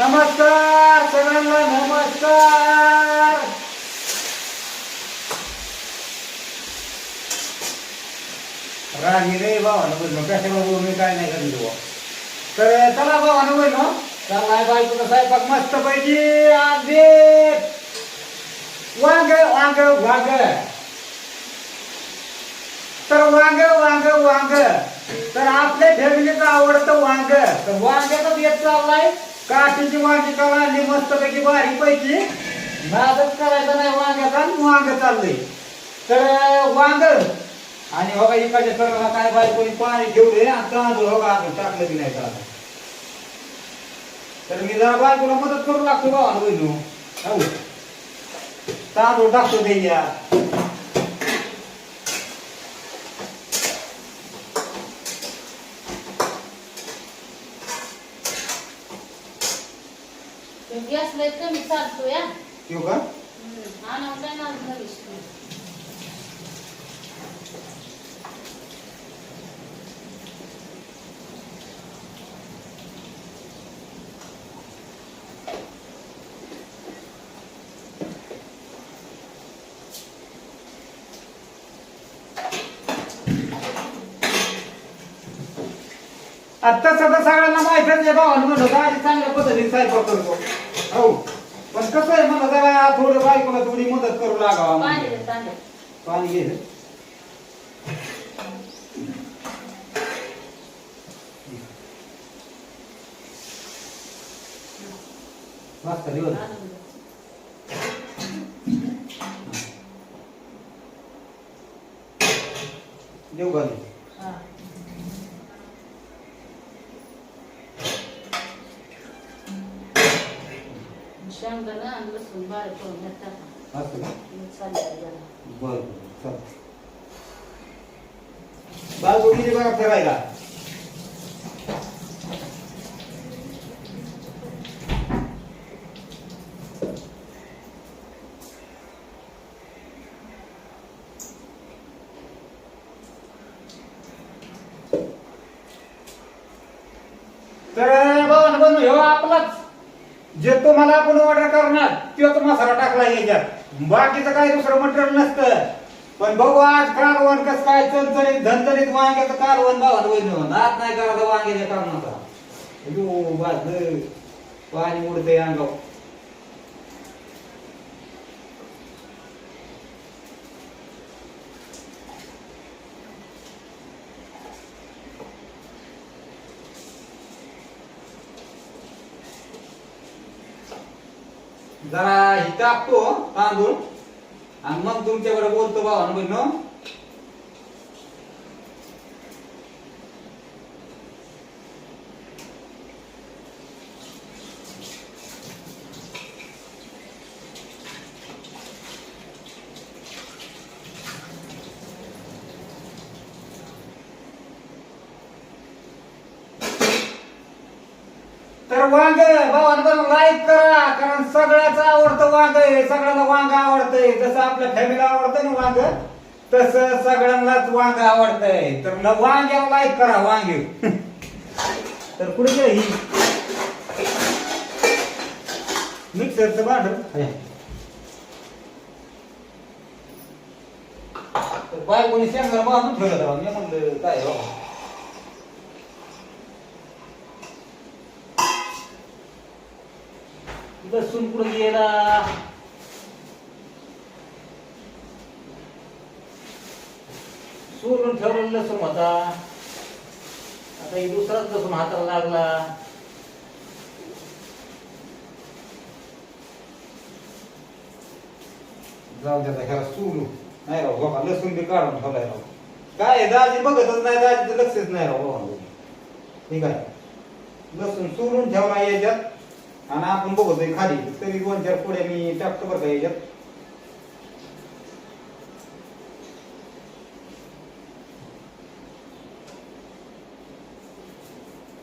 नमस्कार सगळ्यांना नमस्कार. राणी रे भावानं बोललो कशा बाबू मी काय नाही करून देऊ तर चला भावानं बोललो चाललाय बायकोचा स्वयंपाक मस्त पैकी आज वांग वांग वांग. तर वांग वांग वांग. तर आपल्या फॅमिलीचं आवडतं वांग. तर वांग्याचा येत चाललाय. काठीची वांगी करायला मस्त पैकी बारीक पैकी. नादच करायचा नाही वांग्याचा आणि वांग चाललंय. तर वांग. आणि बघा इकडच्या सर्वांना काय बाई कोणी पाणी ठेवले आणि तांदूळ बघा आपण टाकलं की नाही चालत. तर मी जरा बायकोला मदत करू लागतो बाबा बहिणू हो. तांदूळ टाकतो ते या गॅस लय कमी चालतो या. ठेवू का? आणावं काय ना घरीच सध्या सगळ्यांना माहिती आहे म्हणलं होतं आधी चांगल्या पद्धतीने स्वयंपाक करतो. हो पण कसं आहे मला जरा थोडं बायकोला थोडी मदत करू लागावा पाणी म्हणजे. दे तांदूळ पाणी घे रे. मस्त दिवस आणून दे. देऊ घालू करून का? जरा. बर किती बघा ठेवायला. तर बाबा बंधू ह्यो आपलाच. जे तुम्हाला आपण ऑर्डर करणार तोच मसाला टाकला याच्यात. बाकीचं काही दुसरं मटेरियल नसतं. पण बघू आज कालवण कसं काय चणचणीत धनचणीत वांग्याचं कालवण भावात वैन आज नाही करायचं वांग्याच्या कारणाचा अयो बाजलं पाणी उडतंय अंगावर. जरा हे टाकतो तांदूळ आणि मग तुमच्याकडे बोलतो भावानं बहिण तर वांग भावानं लाईक करा कारण सगळ्याच आवडतं वांग आहे. सगळ्यांना वांग आवडतंय. जसं आपल्या फॅमिलीला आवडतं ना वांग तसं सगळ्यांनाच वांग आवडतंय. तर न लाईक करा वांगे तर कुठे गेलं ही? मिक्सरचं भांड. बाय कोणी शेंगार बांधून ठेवलं मी म्हणलं काय लसूण कुठं गेला. सोलून ठेवलं लसूण होता. आता ही दुसराच लसूण हाताला लागला. जाऊ द्या ह्याला सोलू नाही राव बाबा लसूण बी काढून ठेवलाय राव. काय दाजी बघतच नाही दाजीचं लक्षच नाही राव. बाबा ठीक आहे लसूण सोलून ठेवला याच्यात. आणि आपण बघतोय खाली तरी दोन चार पुढे मी टाकतो बरं का याच्यात.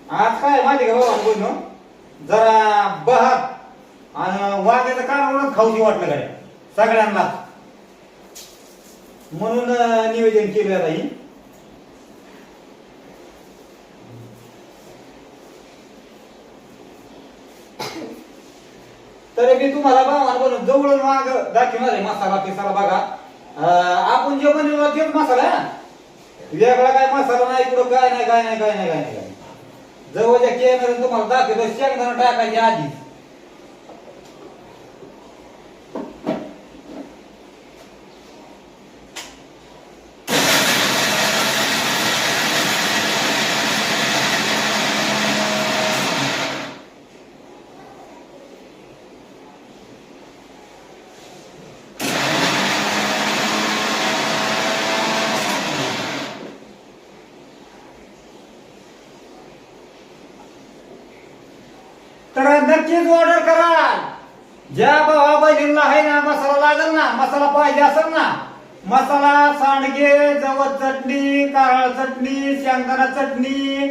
आज काय माहिती का बाबा बोलणं जरा बहात आणि वाघाचं कालवणच खाऊची वाटलं गाड्या सगळ्यांना. म्हणून नियोजन केलं आता तरी मी तुम्हाला भावानं बनवून जवळून माग दाखवणार आहे मसाला पिसाला बघा. आपण जे बनवलं तेच मसाला वेगळा काय मसाला नाही कुठं काय नाही काय नाही काय नाही काय नाही. काय जवळच्या कॅमेऱ्याने तुम्हाला दाखवतो शेंगदाणा टाकायची आधी. तर ऑर्डर करा. ज्या भावा बहिणींना आहे ना मसाला लागेल ना मसाला पाहिजे असेल ना मसाला सांडगे जवळ चटणी कारळ चटणी शेंगदाणा चटणी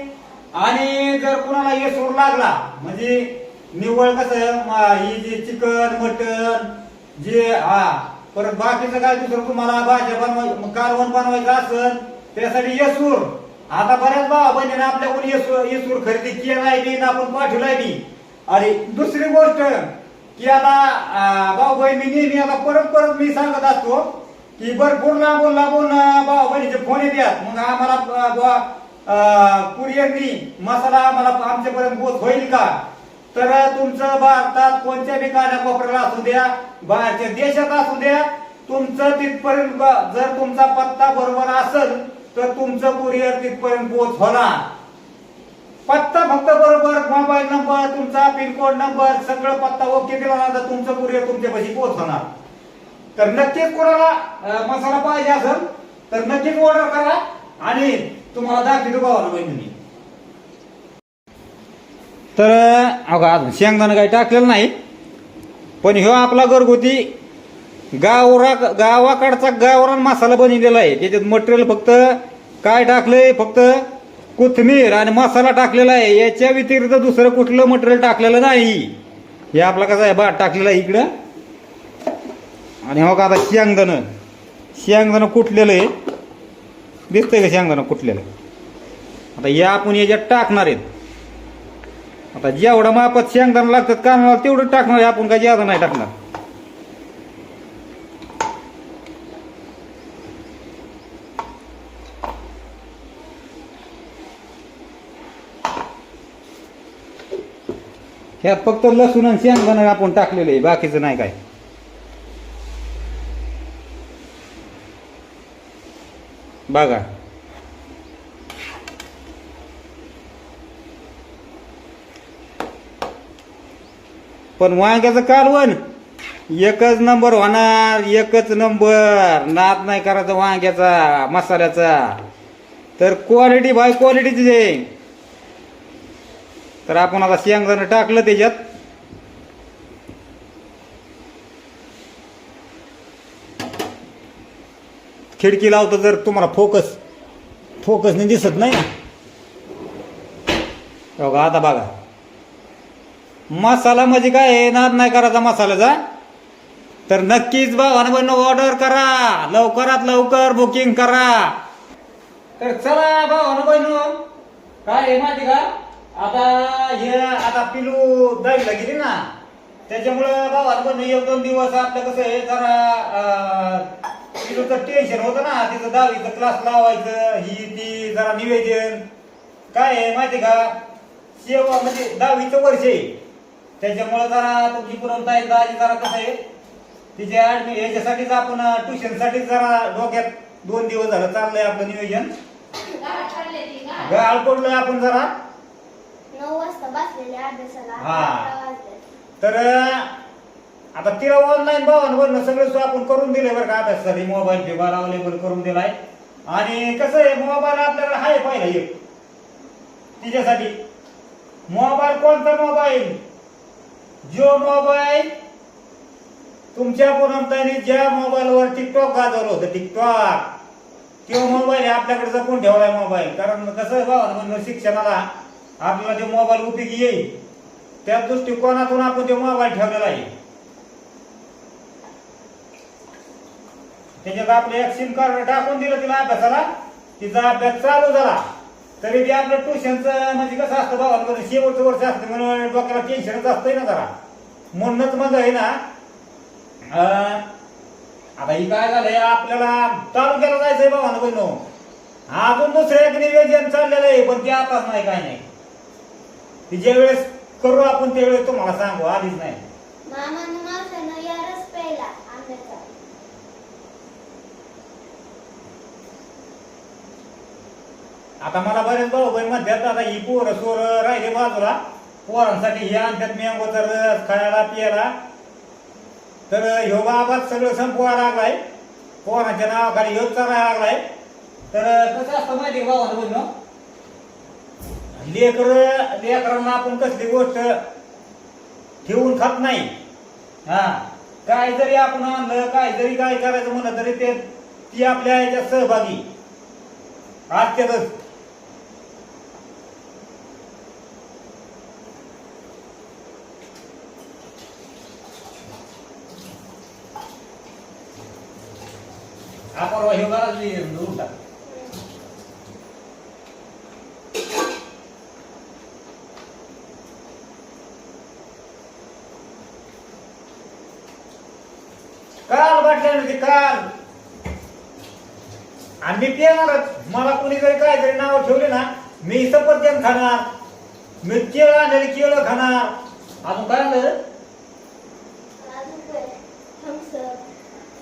आणि जर कुणाला येसूर लागला म्हणजे निव्वळ कसं ही जे चिकन मटन जे हा परत बाकीचं काय दुसरं तुम्हाला भाज्या बनवाय कालवण बनवायचं असेल त्यासाठी येसूर. आता बऱ्याच भावा बहिणीने आपल्याकडून येसूर येसूर खरेदी केलाय बी आपण पाठवलाय बी आणि दुसरी गोष्ट की आता भाऊ बहीण मी नेहमी आता परत परत मी सांगत असतो की भरपूर लांबून लांबून भाऊ बहिणीचे फोन येतात. मग आम्हाला कुरिअरनी मसाला आम्हाला आमच्यापर्यंत पोच होईल का? तर तुमचं भारतात कोणत्या बी कानाकोपऱ्याला असू द्या बाहेरच्या देशात असू द्या तुमचं तिथपर्यंत ब- जर तुमचा पत्ता बरोबर असेल तर तुमचं कुरिअर तिथपर्यंत पोच होणार. पत्ता फक्त बरोबर मोबाईल नंबर तुमचा पिनकोड नंबर सगळं पत्ता ओके दिला ना तर तुमचं कुरिअर तुमच्यापाशी पोहोचणार तर नक्कीच कोणाला मसाला पाहिजे असेल तर नक्कीच ऑर्डर करा आणि तुम्हाला दाखवतो भावाला बहिणी तर अगं अजून शेंगदाणा काही टाकलेलं नाही पण ह्यो आपला घरगुती गावरा गावाकडचा गावरान मसाला बनवलेला आहे. त्याच्यात मटेरियल फक्त काय टाकलंय? फक्त कोथमीर आणि मसाला टाकलेला आहे. याच्या व्यतिरिक्त दुसरं कुठलं मटेरियल टाकलेलं नाही. हे आपला कसं आहे बाट टाकलेलं आहे इकडं. आणि हो का आता शेंगदाणं. शेंगदाणं कुठलेलं आहे. दिसतंय का शेंगदाणं कुठलेलं आता या आपण याच्यात टाकणार आहेत आता जेवढं मापात शेंगदाणा लागतात कानाला तेवढं टाकणार आहे आपण काय जादा नाही टाकणार? ह्यात फक्त लसूण आणि शेंगदाणा आपण टाकलेलं आहे बाकीचं नाही काय. बघा. पण वांग्याचं कालवण एकच नंबर होणार एकच नंबर. नाद नाही करायचा वांग्याचा मसाल्याचा. तर क्वालिटी बाय क्वालिटीची आहे तर आपण आता शेंगदाणं टाकलं त्याच्यात. खिडकी लावतो जर तुम्हाला फोकस फोकसने दिसत नाही ना. बघा आता बघा. मसाला म्हणजे काय नाद नाही करायचा मसाल्याचा. तर नक्कीच भावानं ऑर्डर करा. लवकरात लवकर बुकिंग करा. तर चला भावानं काय आहे माहिती का? आता हे आता पिलू दहीला गेली ना त्याच्यामुळं भावानं बहिणू एक दोन दिवस आपलं कसं आहे जरा पिलूचं टेन्शन होतं ना तिचं दहावीचं क्लास लावायचं ही ती जरा निवेदन. काय आहे माहिती का? सेवा म्हणजे दहावीचं वर्ष आहे. त्याच्यामुळे जरा तुमची पुरवता दाजी जरा कसं आहे तिच्या ऍडमि याच्यासाठीच आपण ट्युशनसाठी जरा डोक्यात दोन दिवस झालं चाललंय आपलं नियोजन गाळ पडलोय आपण जरा. नऊ वाजता बसलेले अभ्यासाला. हा. वाजले. तर आता तिला ऑनलाईन भावानं बनणं सगळं आपण करून दिलंय बरं का अभ्यासासाठी. मोबाईल फेबार अवेलेबल करून दिलाय. आणि कसं आहे मोबाईल आपल्याकडे आहे पहिला एक. तिच्यासाठी. मोबाईल कोणता मोबाईल जो मोबाईल तुमच्या पुरमताने ज्या मोबाईलवर टिकटॉक गाजवलं होतं टिकटॉक तो मोबाईल आहे आपल्याकडे जपून ठेवलाय मोबाईल कारण कसं भावा शिक्षणाला आपल्याला ते मोबाईल उपयोगी येईल त्या दृष्टिकोनातून आपण ते मोबाईल ठेवलेला आहे. त्याच्यात आपलं एक सिम कार्ड टाकून दिलं तिला अभ्यासाला. तिचा अभ्यास चालू झाला. तरी ते आपलं ट्युशनचं म्हणजे कसं असतं बाबा शेवटचं वर्ष असतं म्हणून डोक्याला टेन्शनच असतंय ना जरा. म्हणूनच मग आहे ना आता ही काय झालंय आपल्याला तालुक्याला जायचंय भावानं बहिणो. अजून दुसरं एक निवेदन चाललेलं आहे पण ते आताच नाही काय नाही. ती ज्या वेळेस करू आपण त्यावेळेस तुम्हाला सांगू आधीच नाही. मामानं मावसानं या रस प्यायला आंब्याचा आता मला बरेच भाऊ बहीण म्हणतात आता ही पोरं सोर राहिले बाजूला. पोरांसाठी हे आणतात मँगोचा रस खायला प्यायला. तर ह्यो बाबाच सगळं संपवायला लागलाय. पोरांच्या नावाखाली ह्योच करायला लागलाय. तर कसं असतं माहिती का भावानं बहिण लेकर लेकरांना आपण कसली गोष्ट ठेवून खात नाही. हा काय जरी आपण आणलं काय जरी काय करायचं म्हणलं तरी ते ती आपल्या ह्याच्यात सहभागी. असतातच हा परवा घरात उठा काल. आणि मी पिणारच मला कोणी जरी काय जरी नाव ठेवले ना मी सफरचंद खाणार मी केळं आणलेली केळं खाणार. अजून काय आणलं?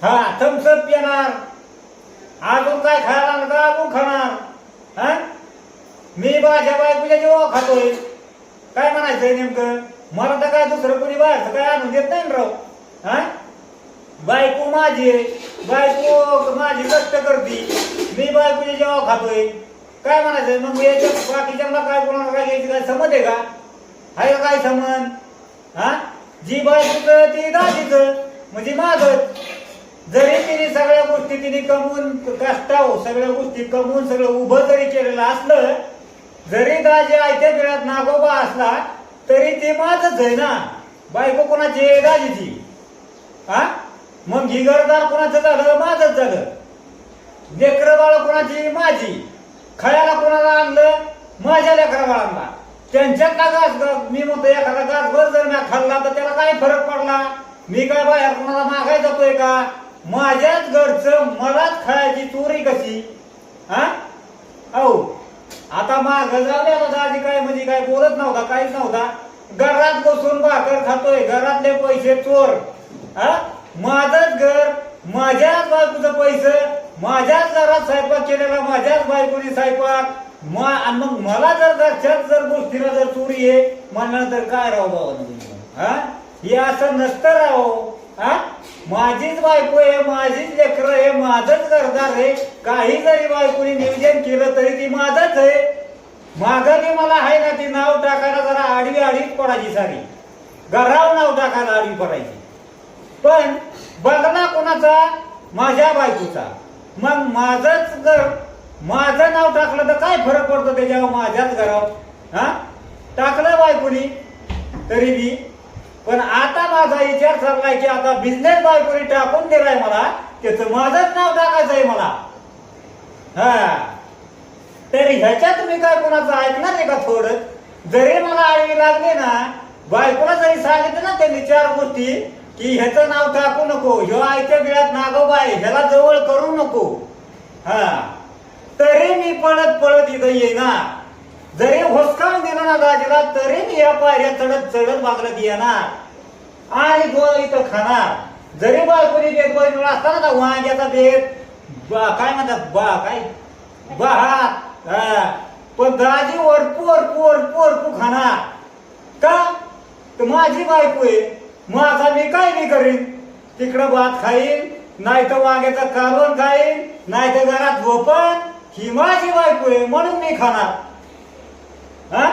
हा थम्सअप पिणार अजून काय खायला आणलं तर अजून खाणार. हा? मी माझ्या बायकोच्या जेव्हा खातोय. काय म्हणायचंय नेमकं? मला तर काय दुसरं कोणी बाहेरचं काय आणून देत नाही राव. हा? बायको माझी आहे. बायको माझी कष्ट करती. मी बायकोच्या जेव्हा खातोय काय म्हणायचं? मग याच्या बाकीच्यांना काय कोणाला काय घ्यायची काय समज आहे का? आहे का काय समज? हा? जी बायकोच ती दाजीच म्हणजे माझच. जरी तिने सगळ्या गोष्टी तिने कमवून कष्टाव सगळ्या गोष्टी कमवून सगळं उभं जरी केलेलं असलं जरी दाजी आयत्या वेळात नागोबा असला तरी ते माझच आहे ना. बायको कोणाची दाजीची. हा? मग ही कोणाचं झालं? माझंच झालं. लेकर बाळ कोणाची? माझी. खळ्याला कोणाला आणलं? माझ्या लेकरा बाळांना. त्यांच्यातला गास मी म्हणतो एखादा घास जर मी खाल्ला तर त्याला काय फरक पडला? मी काय बाहेर कोणाला मागाय जातोय का? माझ्याच घरचं मलाच खायची चोरी कशी? हा? अहो आता माग जाऊ द्या आधी काय म्हणजे काय बोलत नव्हता काहीच नव्हता. घरात बसून भाकर खातोय घरातले पैसे चोर. हा? माझंच घर माझ्याच बायकोचं पैसे माझ्याच घरात स्वयंपाक केलेला माझ्याच बायकोनी स्वयंपाक. आणि मग मला जर घरच्याच जर गोष्टीला जर चोरी आहे म्हणलं तर काय राव बाबा हा? हे असं नसतं राव. हा? माझीच बायको आहे माझीच लेकर आहे माझंच घरदार आहे. काही जरी बायकोनी नियोजन केलं तरी ती माझंच आहे. मागं ती मला आहे ना ती नाव टाकायला जरा आडवी आडवीच पडायची सारी. घरावर नाव टाकायला आडवी पडायची. पण बंगला कोणाचा? माझ्या बायकोचा. मग माझंच घर माझं नाव टाकलं तर काय फरक पडतो त्याच्यावर माझ्याच घरावर? हा? टाकलं बायकोनी तरी मी पण आता माझा विचार चाललाय की आता बिझनेस बायकोनी टाकून दिलाय मला त्याचं माझंच नाव टाकायचं आहे मला. हा. तरी ह्याच्यात मी काय कोणाचं ऐकणार नाही का थोडं? जरी मला आडवी लागली ना बायकोला जरी सांगितलं ना त्यांनी चार गोष्टी की ह्याचं नाव टाकू नको. ह्यो आयत्या बिळात नागोबा आहे. ह्याला जवळ करू नको. हा. तरी मी पळत पळत इथं येणार. जरी होसकाळ दिला ना दाजीला तरी मी या पायऱ्या चढत चढत बागलत येणार. आणि गोळ इथं खाणार. जरी बायकोनी बेत बनवला असताना ना वांग्याचा बेत बा काय म्हणतात? बा काय? बा हा. पण दाजी ओरपू ओरपू ओरपू ओरपू खाणार. का? तर माझी बायको आहे. माझा मी काय नाही करीन? तिकडं भात खाईन नाही तर वांग्याचं कालवण खाईन नाही तर घरात झोपण ही माझी बायको आहे म्हणून मी खाणार. हा?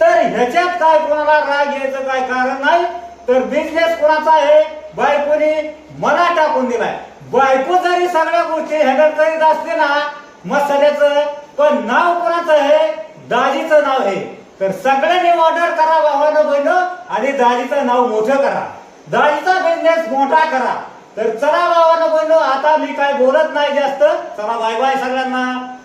तर ह्याच्यात काय कोणाला राग यायचं काय कारण नाही? तर बिझनेस कोणाचा आहे? बायकोने मला टाकून दिलाय. बायको जरी सगळ्या गोष्टी हँडल करीत असते ना मसाल्याचं पण नाव कोणाचं आहे? दाजीचं नाव आहे. तर सगळ्यांनी ऑर्डर करा भावानं बहिणं आणि दाजीचं नाव मोठं करा. दाजीचा बिझनेस मोठा करा. तर चला भावानं बहिणं आता मी काय बोलत नाही जास्त. चला बाय बाय सगळ्यांना.